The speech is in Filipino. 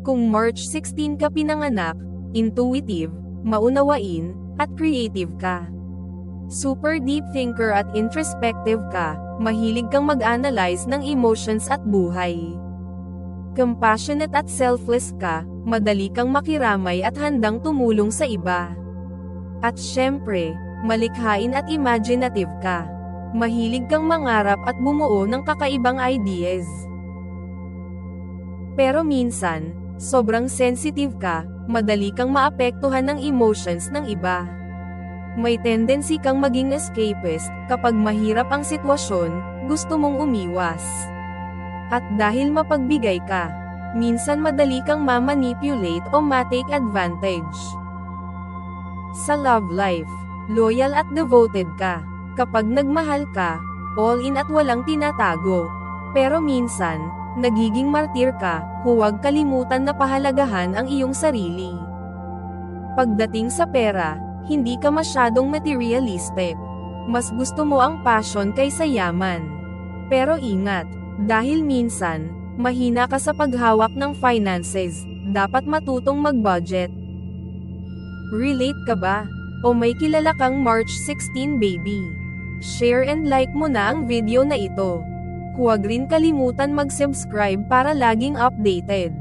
Kung March 16 ka pinanganak, intuitive, maunawain, at creative ka. Super deep thinker at introspective ka, mahilig kang mag-analyze ng emotions at buhay. Compassionate at selfless ka, madali kang makiramay at handang tumulong sa iba. At syempre, malikhain at imaginative ka. Mahilig kang mangarap at bumuo ng kakaibang ideas. Pero minsan, sobrang sensitive ka, madali kang maapektuhan ng emotions ng iba. May tendency kang maging escapist, kapag mahirap ang sitwasyon, gusto mong umiwas. At dahil mapagbigay ka, minsan madali kang mamanipulate o matake advantage. Sa love life, loyal at devoted ka. Kapag nagmahal ka, all in at walang tinatago. Pero minsan, nagiging martir ka, huwag kalimutan na pahalagahan ang iyong sarili. Pagdating sa pera, hindi ka masyadong materialistic. Mas gusto mo ang passion kaysa yaman. Pero ingat, dahil minsan, mahina ka sa paghawak ng finances, dapat matutong mag-budget. Relate ka ba? O may kilala kang March 16 baby? Share and like mo na ang video na ito. Huwag rin kalimutan mag-subscribe para laging updated.